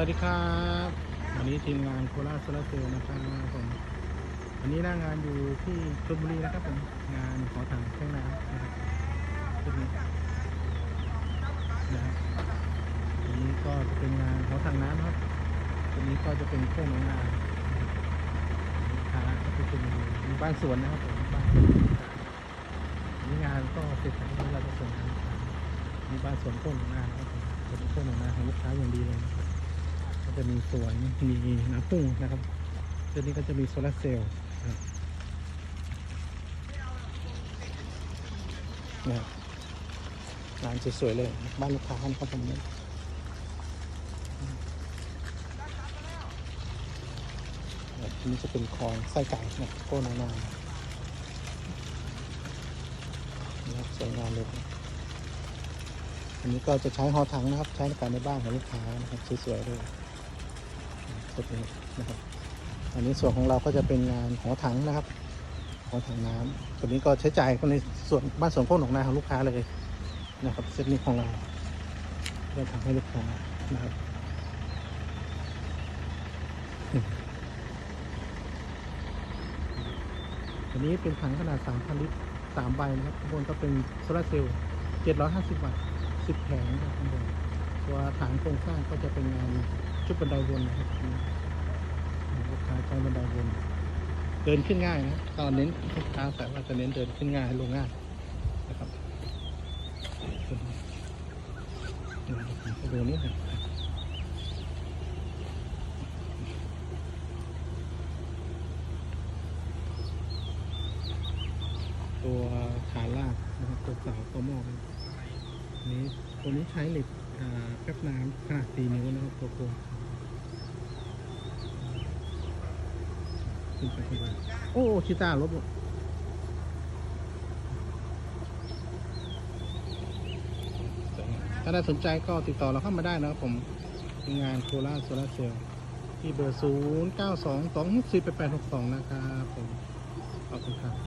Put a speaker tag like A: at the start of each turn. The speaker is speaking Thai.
A: วัสดีครับวันนี้ทีมงานโคราชโซลาเซลล์นะครับผมวันนี้หน้างานอยู่ที่ชลบุรีนะครับผมงานขอถังเครื่องน้ำนะครับชุดนี้นะครันนี้ก็จะเป็นงานขอถังน้ำครับตัวนี้ก็จะเป็นเครื่องนองนาลูกค้าก็จะเป็นมีบ้านสวนนะครับผมบ้านสวนนี่งานก็เสร็จแล้วเราจะส่งงานลูกค้ามีบ้านสวนโค้งหนองนาครับผมเป็นโค้งหนองนาของลูกค้าอย่างดีเลย จะมีสวนมีน้ำพุ่งนะครับตัวนี้ก็จะมีโซลาร์เซลล์นะครับงานสวยๆเลยบ้านลูกค้านะครับผมเนี่ยนี่จะเป็นคลองไส้ไก่นะโก้นานานะสวยงามเลยอันนี้ก็จะใช้หอถังนะครับ ใช้ในการในบ้านของลูกค้านะครับสวยๆเลยุดนี้นะครับ อันนี้ส่วนของเราก็จะเป็นงานหอถังนะครับหอถังน้ำตัวนี้ก็ใช้จ่ายคนในส่วนบ้านสวนโค้งหนองนาของลูกค้าเลยนะครับเซตนี้ของเราเราทำให้ลูกค้านะครับอันนี้เป็นถังขนาด 3,000 ลิตร 3 ใบนะครับข้างบนก็เป็นโซลาร์เซลล์750 วัตต์ 10 แผงนะครับข้างบน ตัวถังโครงสร้างก็จะเป็นงานชุดบันไดวนนะครับลูกค้าใช้บันไดวนเดินขึ้นง่ายนะตอนเน้นลูกค้าแต่ว่าจะเน้นเดินขึ้นง่ายลงง่ายนะครับตัวนี้ครับตัวขาลากนะครับตัวเสาตัวหม้อ นี้ตัวนี้ใช้เหล็กอ่าแป๊บน้ำขนาด4นิ้วนะครับตัวโครงขึ้นไปข้านโอ้ชิต้ารถหมดถ้าได้สนใจก็ติดต่อเราเข้ามาได้นะครับผมงานโคราชโซลาเซลล์ที่เบอร์ 0 9 2 2 6 4 8 8 6 2 นะครับผม ขอบคุณครับ